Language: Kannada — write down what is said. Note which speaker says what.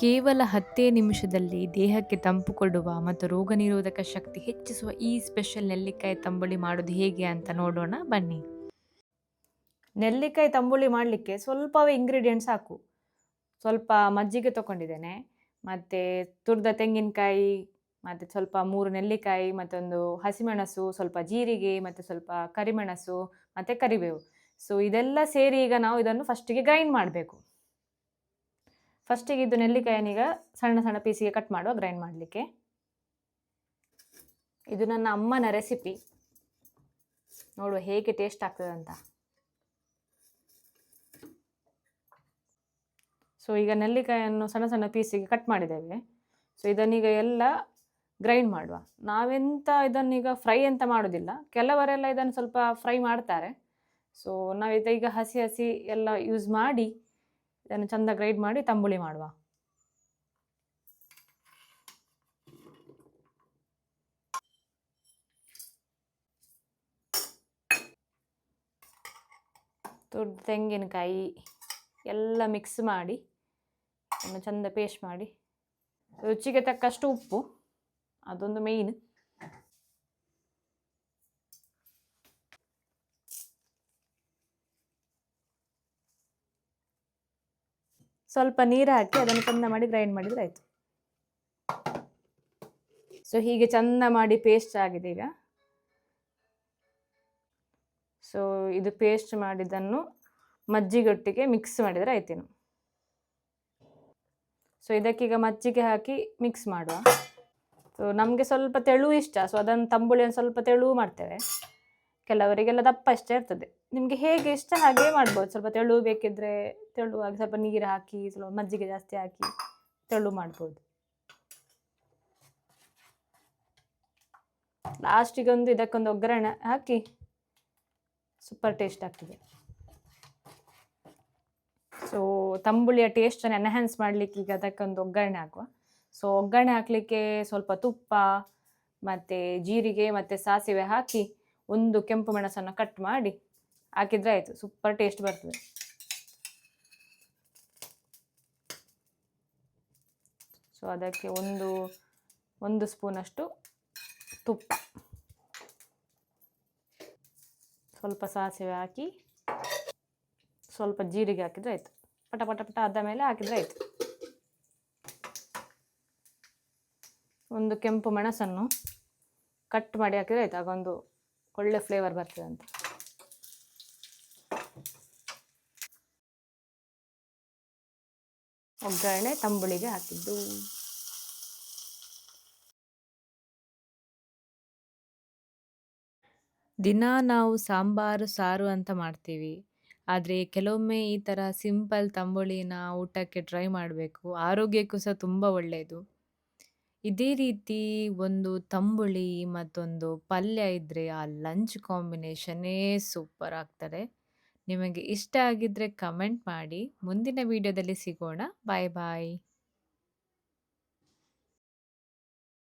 Speaker 1: ಕೇವಲ ಹತ್ತೇ ನಿಮಿಷದಲ್ಲಿ ದೇಹಕ್ಕೆ ತಂಪು ಕೊಡುವ ಮತ್ತು ರೋಗ ನಿರೋಧಕ ಶಕ್ತಿ ಹೆಚ್ಚಿಸುವ ಈ ಸ್ಪೆಷಲ್ ನೆಲ್ಲಿಕಾಯಿ ತಂಬುಳಿ ಮಾಡೋದು ಹೇಗೆ ಅಂತ ನೋಡೋಣ, ಬನ್ನಿ.
Speaker 2: ನೆಲ್ಲಿಕಾಯಿ ತಂಬುಳಿ ಮಾಡಲಿಕ್ಕೆ ಸ್ವಲ್ಪವೇ ಇಂಗ್ರೀಡಿಯೆಂಟ್ಸ್ ಸಾಕು. ಸ್ವಲ್ಪ ಮಜ್ಜಿಗೆ ತೊಗೊಂಡಿದ್ದೇನೆ, ಮತ್ತು ತುರಿದ ತೆಂಗಿನಕಾಯಿ, ಮತ್ತು ಸ್ವಲ್ಪ ಮೂರು ನೆಲ್ಲಿಕಾಯಿ, ಮತ್ತೊಂದು ಹಸಿಮೆಣಸು, ಸ್ವಲ್ಪ ಜೀರಿಗೆ, ಮತ್ತು ಸ್ವಲ್ಪ ಕರಿಮೆಣಸು, ಮತ್ತು ಕರಿಬೇವು. ಸೊ ಇದೆಲ್ಲ ಸೇರಿ ಈಗ ನಾವು ಇದನ್ನು ಫಸ್ಟಿಗೆ ಗ್ರೈಂಡ್ ಮಾಡಬೇಕು. ಫಸ್ಟಿಗೆ ಇದು ನೆಲ್ಲಿಕಾಯನ್ನೀಗ ಸಣ್ಣ ಸಣ್ಣ ಪೀಸಿಗೆ ಕಟ್ ಮಾಡುವ ಗ್ರೈಂಡ್ ಮಾಡಲಿಕ್ಕೆ. ಇದು ನನ್ನ ಅಮ್ಮನ ರೆಸಿಪಿ ನೋಡುವ ಹೇಗೆ ಟೇಸ್ಟ್ ಆಗ್ತದೆ ಅಂತ. ಸೊ ಈಗ ನೆಲ್ಲಿಕಾಯನ್ನು ಸಣ್ಣ ಸಣ್ಣ ಪೀಸಿಗೆ ಕಟ್ ಮಾಡಿದ್ದೇವೆ. ಸೊ ಇದನ್ನೀಗ ಎಲ್ಲ ಗ್ರೈಂಡ್ ಮಾಡುವ. ನಾವೆಂತ ಇದನ್ನೀಗ ಫ್ರೈ ಅಂತ ಮಾಡೋದಿಲ್ಲ. ಕೆಲವರೆಲ್ಲ ಇದನ್ನು ಸ್ವಲ್ಪ ಫ್ರೈ ಮಾಡ್ತಾರೆ. ಸೊ ನಾವು ಈಗ ಹಸಿ ಹಸಿ ಎಲ್ಲ ಯೂಸ್ ಮಾಡಿ ಇದನ್ನು ಚಂದ ಗ್ರೈಂಡ್ ಮಾಡಿ ತಂಬುಳಿ ಮಾಡುವ. ದೊಡ್ಡ ತೆಂಗಿನಕಾಯಿ ಎಲ್ಲ ಮಿಕ್ಸ್ ಮಾಡಿ ಅದನ್ನು ಚಂದ ಪೇಸ್ಟ್ ಮಾಡಿ, ರುಚಿಗೆ ತಕ್ಕಷ್ಟು ಉಪ್ಪು, ಅದೊಂದು ಮೇಯ್ನ್ ಸ್ವಲ್ಪ ನೀರು ಹಾಕಿ ಅದನ್ನು ಚಂದ ಮಾಡಿ ಗ್ರೈಂಡ್ ಮಾಡಿದರೆ ಆಯಿತು. ಸೊ ಹೀಗೆ ಚಂದ ಮಾಡಿ ಪೇಸ್ಟ್ ಆಗಿದೆ ಈಗ. ಸೊ ಇದು ಪೇಸ್ಟ್ ಮಾಡಿದ್ದನ್ನು ಮಜ್ಜಿಗೊಟ್ಟಿಗೆ ಮಿಕ್ಸ್ ಮಾಡಿದರೆ ಆಯ್ತೇನು ಸೊ ಇದಕ್ಕೀಗ ಮಜ್ಜಿಗೆ ಹಾಕಿ ಮಿಕ್ಸ್ ಮಾಡುವ. ಸೊ ನಮಗೆ ಸ್ವಲ್ಪ ತೆಳು ಇಷ್ಟ. ಸೊ ಅದನ್ನು ತಂಬುಳಿಯನ್ನು ಸ್ವಲ್ಪ ತೆಳು ಮಾಡ್ತೇವೆ. ಕೆಲವರಿಗೆಲ್ಲ ದಪ್ಪ ಇಷ್ಟ ಇರ್ತದೆ. ನಿಮಗೆ ಹೇಗೆ ಇಷ್ಟ ಹಾಗೆ ಮಾಡ್ಬೋದು. ಸ್ವಲ್ಪ ತೆಳು ಬೇಕಿದ್ರೆ ತೆಳುವಾಗಿ ಸ್ವಲ್ಪ ನೀರು ಹಾಕಿ, ಸ್ವಲ್ಪ ಮಜ್ಜಿಗೆ ಜಾಸ್ತಿ ಹಾಕಿ ತೆಳು ಮಾಡ್ಬೋದು. ಲಾಸ್ಟಿಗೆ ಒಂದು ಇದಕ್ಕೊಂದು ಒಗ್ಗರಣೆ ಹಾಕಿ ಸೂಪರ್ ಟೇಸ್ಟ್ ಆಗ್ತದೆ. ಸೊ ತಂಬುಳಿಯ ಟೇಸ್ಟನ್ನು ಎನ್ಹ್ಯಾನ್ಸ್ ಮಾಡಲಿಕ್ಕೆ ಈಗ ಅದಕ್ಕೊಂದು ಒಗ್ಗರಣೆ ಹಾಕುವ. ಸೊ ಒಗ್ಗರಣೆ ಹಾಕಲಿಕ್ಕೆ ಸ್ವಲ್ಪ ತುಪ್ಪ, ಮತ್ತು ಜೀರಿಗೆ, ಮತ್ತು ಸಾಸಿವೆ ಹಾಕಿ ಒಂದು ಕೆಂಪು ಮೆಣಸನ್ನು ಕಟ್ ಮಾಡಿ ಹಾಕಿದರೆ ಆಯಿತು. ಸೂಪರ್ ಟೇಸ್ಟ್ ಬರ್ತದೆ. ಸೊ ಅದಕ್ಕೆ ಒಂದು ಒಂದು ಸ್ಪೂನಷ್ಟು ತುಪ್ಪ. ಸ್ವಲ್ಪ ಸಾಸಿವೆ ಹಾಕಿ, ಸ್ವಲ್ಪ ಜೀರಿಗೆ ಹಾಕಿದರೆ ಆಯಿತು. ಪಟ ಪಟ ಪಟ ಆದ ಮೇಲೆ ಹಾಕಿದರೆ ಆಯಿತು. ಒಂದು ಕೆಂಪು ಮೆಣಸನ್ನು ಕಟ್ ಮಾಡಿ ಹಾಕಿದರೆ ಆಯಿತು. ಆಗೊಂದು ಒಳ್ಳೆ ಫ್ಲೇವರ್ ಬರ್ತದೆ ಅಂತ. ಒಗ್ಗರಣೆ, ತಂಬುಳಿಗೆ ಹಾಕಿದ್ದು.
Speaker 1: ದಿನ ನಾವು ಸಾಂಬಾರು, ಸಾರು ಅಂತ ಮಾಡ್ತೀವಿ. ಆದರೆ ಕೆಲವೊಮ್ಮೆ ಈ ಥರ ಸಿಂಪಲ್ ತಂಬುಳಿನ ಊಟಕ್ಕೆ ಟ್ರೈ ಮಾಡಬೇಕು. ಆರೋಗ್ಯಕ್ಕೂ ಸಹ ತುಂಬ ಒಳ್ಳೆಯದು ಇದೇ ರೀತಿ ಒಂದು ತಂಬುಳಿ ಮತ್ತೊಂದು ಪಲ್ಯ ಇದ್ದರೆ ಆ ಲಂಚ್ ಕಾಂಬಿನೇಷನ್ನೇ ಸೂಪರ್ ಆಗ್ತದೆ. ನಿಮಗೆ ಇಷ್ಟ ಆಗಿದ್ದರೆ ಕಮೆಂಟ್ ಮಾಡಿ. ಮುಂದಿನ ವಿಡಿಯೋದಲ್ಲಿ ಸಿಗೋಣ. ಬಾಯ್ ಬಾಯ್.